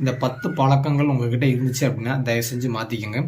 இந்த பத்து பழக்கங்கள் உங்ககிட்ட இருந்துச்சு அப்படின்னா தயவு செஞ்சு மாற்றிக்கோங்க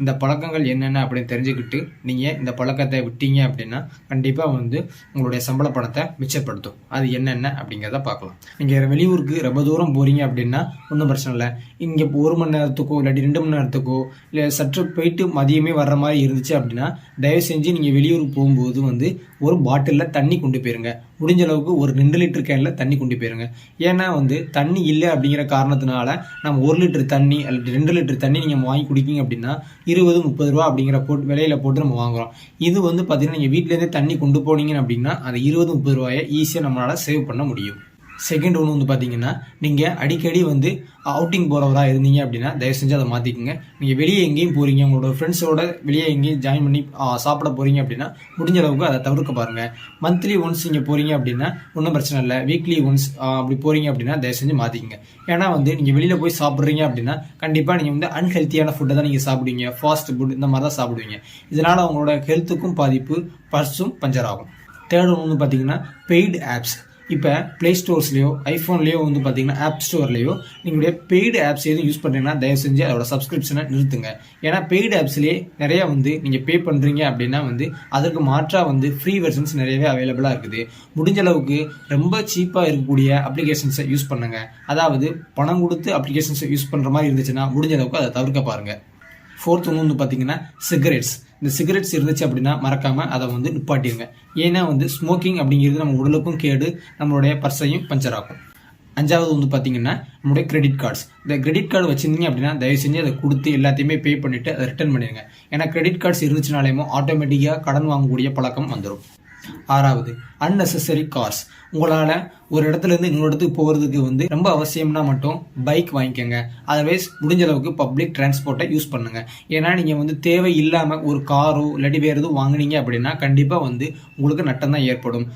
இந்த பழக்கங்கள் என்னென்ன அப்படின்னு தெரிஞ்சுக்கிட்டு நீங்கள் இந்த பழக்கத்தை விட்டீங்க அப்படின்னா கண்டிப்பாக வந்து உங்களுடைய சம்பள பணத்தை மிச்சப்படுத்தும். அது என்னென்ன அப்படிங்கிறத பார்க்கலாம். நீங்கள் வெளியூருக்கு ரொம்ப தூரம் போகிறீங்க அப்படின்னா ஒன்றும் பிரச்சனை இல்லை. இங்கே ஒரு மணி நேரத்துக்கோ இல்லாட்டி ரெண்டு மணி நேரத்துக்கோ இல்லை சற்று போயிட்டு மதியமே வர்ற மாதிரி இருந்துச்சு அப்படின்னா தயவு செஞ்சு நீங்கள் வெளியூருக்கு போகும்போது வந்து ஒரு பாட்டிலில் தண்ணி கொண்டு போயிருங்க. முடிஞ்ச அளவுக்கு ஒரு ரெண்டு லிட்டர் கேனில் தண்ணி கொண்டு போயிருங்க. ஏன்னா வந்து தண்ணி இல்லை அப்படிங்கிற காரணத்தினால நம்ம ஒரு லிட்டர் தண்ணி அல்லது ரெண்டு லிட்டர் தண்ணி நீங்கள் வாங்கி குடிக்கிங்க அப்படின்னா இருபது முப்பது ரூபா அப்படிங்கிற போட்டு விலையில போட்டு நம்ம வாங்குறோம். இது வந்து பார்த்தீங்கன்னா நீங்கள் வீட்டிலேருந்தே தண்ணி கொண்டு போனீங்க அப்படின்னா அந்த இருபது முப்பது ரூபாயை ஈஸியாக நம்மளால் சேவ் பண்ண முடியும். செகண்ட் ஒன்று வந்து பார்த்தீங்கன்னா நீங்கள் அடிக்கடி வந்து அவுட்டிங் போகிறவராக இருந்தீங்க அப்படின்னா தயவு செஞ்சு அதை மாற்றிக்கோங்க நீங்கள் வெளியே எங்கேயும் போகிறீங்க உங்களோட ஃப்ரெண்ட்ஸோட வெளியே எங்கேயும் ஜாயின் பண்ணி சாப்பிட போகிறீங்க அப்படின்னா முடிஞ்ச அளவுக்கு அதை தவிர்க்க பாருங்கள் மந்த்லி ஒன்ஸ் நீங்கள் போகிறீங்க அப்படின்னா ஒன்றும் பிரச்சனை இல்லை. வீக்லி ஒன்ஸ் அப்படி போகிறீங்க அப்படின்னா தயவு செஞ்சு மாற்றிக்கங்க ஏன்னா வந்து நீங்கள் வெளியில் போய் சாப்பிட்றீங்க அப்படின்னா கண்டிப்பாக நீங்கள் வந்து அன்ஹெல்த்தியான ஃபுட்டை தான் நீங்கள் சாப்பிடுவீங்க. ஃபாஸ்ட் ஃபுட் இந்த மாதிரி தான் சாப்பிடுவீங்க. இதனால் உங்களோட ஹெல்த்துக்கும் பாதிப்பு பர்ஸும் பஞ்சர் ஆகும். தேர்ட் ஒன்று வந்து பார்த்தீங்கன்னா பெய்டு ஆப்ஸ் இப்போ ப்ளே ஸ்டோர்ஸ்லையோ ஐஃபோன்லேயோ வந்து பார்த்தீங்கன்னா ஆப் ஸ்டோர்லேயோ நீங்களுடைய பெய்டு ஆப்ஸ் எதுவும் யூஸ் பண்ணுறீங்கன்னா தயவு செஞ்சு அதோட சப்ஸ்கிரிப்ஷனை நிறுத்துங்க. ஏன்னா பெய்டு ஆப்ஸ்லேயே நிறையா வந்து நீங்கள் பே பண்ணுறீங்க அப்படின்னா வந்து அதற்கு மாற்றாக வந்து ஃப்ரீ வெர்ஷன்ஸ் நிறையவே அவைலபிளாக இருக்குது. முடிஞ்ச அளவுக்கு ரொம்ப சீப்பாக இருக்கக்கூடிய அப்ளிகேஷன்ஸை யூஸ் பண்ணுங்கள் அதாவது பணம் கொடுத்து அப்ளிகேஷன்ஸை யூஸ் பண்ணுற மாதிரி இருந்துச்சுன்னா முடிஞ்ச அளவுக்கு அதை தவிர்க்க பாருங்கள் ஃபோர்த் ஒன்று வந்து பார்த்தீங்கன்னா சிகரெட்ஸ் இந்த சிகரெட்ஸ் இருந்துச்சு அப்படின்னா மறக்காமல் அதை வந்து நிப்பாட்டிடுங்க. ஏன்னா வந்து ஸ்மோக்கிங் அப்படிங்கிறது நம்ம உடலுக்கும் கேடு நம்மளுடைய பர்சையும் பஞ்சர் ஆகும் அஞ்சாவது வந்து பார்த்தீங்கன்னா நம்மளுடைய கிரெடிட் கார்ட்ஸ் இந்த கிரெடிட் கார்டு வச்சிருந்தீங்க அப்படின்னா தயவு செஞ்சு அதை கொடுத்து எல்லாத்தையுமே பே பண்ணிவிட்டு அதை ரிட்டர்ன் பண்ணிடுங்க. ஏன்னா கிரெடிட் கார்ட்ஸ் இருந்துச்சுனாலேயும் ஆட்டோமேட்டிக்காக கடன் வாங்கக்கூடிய பழக்கம் வந்துடும் ஆறாவது அன்னெசரி கார்ஸ் உங்களால் ஒரு இடத்துல இருந்து இன்னொரு இடத்துக்கு போகிறதுக்கு வந்து ரொம்ப அவசியம்னா மட்டும் பைக் வாங்கிக்கோங்க. அதர்வைஸ் முடிஞ்ச அளவுக்கு பப்ளிக் டிரான்ஸ்போர்ட்டை யூஸ் பண்ணுங்க. ஏன்னா நீங்கள் வந்து தேவை இல்லாமல் ஒரு காரோ இல்லாட்டி வேறு எதுவும் வாங்குனீங்க அப்படின்னா கண்டிப்பாக வந்து உங்களுக்கு நட்டம் தான் ஏற்படும்.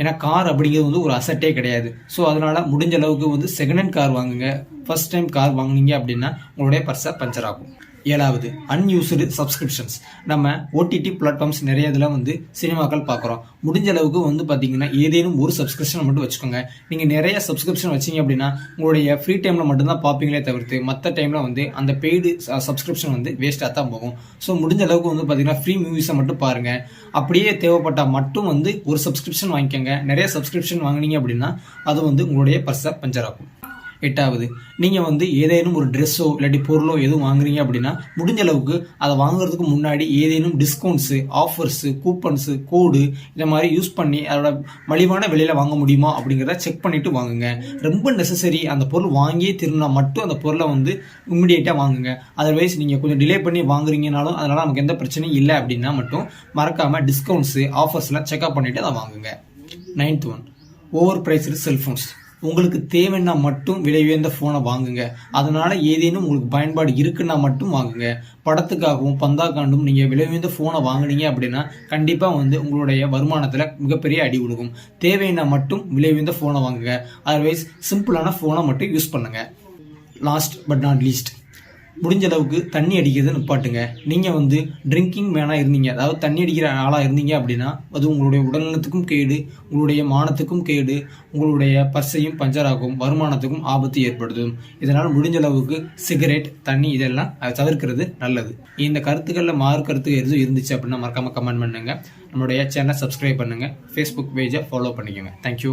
ஏன்னா கார் அப்படிங்கிறது வந்து ஒரு அசட்டே கிடையாது. ஸோ அதனால் முடிஞ்ச அளவுக்கு வந்து செகண்ட் ஹேண்ட் கார் வாங்குங்க. ஃபர்ஸ்ட் டைம் கார் வாங்குனீங்க அப்படின்னா உங்களுடைய பர்ஸை பஞ்சர் ஆகும். ஏழாவது அன்யூஸ்டு சப்ஸ்கிரிப்ஷன்ஸ் நம்ம ஓடிடி பிளாட்ஃபார்ம்ஸ் நிறைய இதில் வந்து சினிமாக்கள் பார்க்குறோம் முடிஞ்ச அளவுக்கு வந்து பார்த்தீங்கன்னா ஏதேனும் ஒரு சப்ஸ்கிரிப்ஷன் மட்டும் வச்சுக்கோங்க. நீங்கள் நிறைய சப்ஸ்கிரிப்ஷன் வச்சீங்க அப்படின்னா உங்களுடைய ஃப்ரீ டைமில் மட்டும்தான் பார்ப்பீங்களே தவிர்த்து மற்ற டைமில் வந்து அந்த பெய்டு சப்ஸ்கிரிப்ஷன் வந்து வேஸ்ட்டாக தான் போகும். ஸோ முடிஞ்ச அளவுக்கு வந்து பார்த்தீங்கன்னா ஃப்ரீ மூவிஸை மட்டும் பாருங்கள் அப்படியே தேவைப்பட்டால் மட்டும் வந்து ஒரு சப்ஸ்கிரிப்ஷன் வாங்கிக்கோங்க. நிறைய சப்ஸ்கிரிப்ஷன் வாங்குனீங்க அப்படின்னா அது வந்து உங்களுடைய பர்ஸை பஞ்சர் ஆகும். எட்டாவது. நீங்கள் வந்து ஏதேனும் ஒரு ட்ரெஸ்ஸோ இல்லாட்டி பொருளோ எதுவும் வாங்குறீங்க அப்படின்னா முடிஞ்ச அளவுக்கு அதை வாங்குறதுக்கு முன்னாடி ஏதேனும் டிஸ்கவுண்ட்ஸு ஆஃபர்ஸு கூப்பன்ஸு கோடு இந்த மாதிரி யூஸ் பண்ணி அதோட மலிவான விலையில் வாங்க முடியுமா அப்படிங்கிறத செக் பண்ணிவிட்டு வாங்குங்க. ரொம்ப நெசசரி அந்த பொருள் வாங்கியே திரும்பினா மட்டும் அந்த பொருளை வந்து இம்மிடியேட்டாக வாங்குங்க. அதர்வைஸ் நீங்கள் கொஞ்சம் டிலே பண்ணி வாங்குறீங்கனாலும் அதனால் நமக்கு எந்த பிரச்சனையும் இல்லை அப்படின்னா மட்டும் மறக்காமல் டிஸ்கவுண்ட்ஸு ஆஃபர்ஸ்லாம் செக்அப் பண்ணிவிட்டு அதை வாங்குங்க. Ninth one over priced cellphones உங்களுக்கு தேவைன்னா மட்டும் விலை உயர்ந்த ஃபோனை வாங்குங்க. அதனால ஏதேனும் உங்களுக்கு பயன்பாடு இருக்குன்னா மட்டும் வாங்குங்க. படத்துக்காகவும் பந்தாக்காண்டும் நீங்கள் விலை உயர்ந்த ஃபோனை வாங்குனீங்க அப்படின்னா கண்டிப்பாக வந்து உங்களுடைய வருமானத்தில் மிகப்பெரிய அடி கொடுக்கும் தேவைன்னா மட்டும் விலை உயர்ந்த ஃபோனை வாங்குங்க. அதர்வைஸ் சிம்பிளான ஃபோனை மட்டும் யூஸ் பண்ணுங்கள் லாஸ்ட் பட் நாட் லீஸ்ட் முடிஞ்ச அளவுக்கு தண்ணி அடிக்கிறது நிப்பாட்டுங்க. நீங்கள் வந்து ட்ரிங்கிங் மேனாக இருந்தீங்க. அதாவது தண்ணி அடிக்கிற ஆளாக இருந்தீங்க அப்படின்னா அது உங்களுடைய உடல்நலத்துக்கும் கேடு உங்களுடைய மானத்துக்கும் கேடு உங்களுடைய பர்சையும் பஞ்சராகும் வருமானத்துக்கும் ஆபத்து ஏற்படுத்தும். இதனால் முடிஞ்ச அளவுக்கு சிகரெட் தண்ணி இதெல்லாம் அதை தவிர்க்கிறது நல்லது. இந்த கருத்துக்களில் மாறு கருத்து எதுவும் இருந்துச்சு அப்படின்னா மறக்காமல் கமெண்ட் பண்ணுங்க. நம்மளுடைய சேனலை சப்ஸ்கிரைப் பண்ணுங்கள் ஃபேஸ்புக் பேஜை ஃபாலோ பண்ணிக்கோங்க. தேங்க்யூ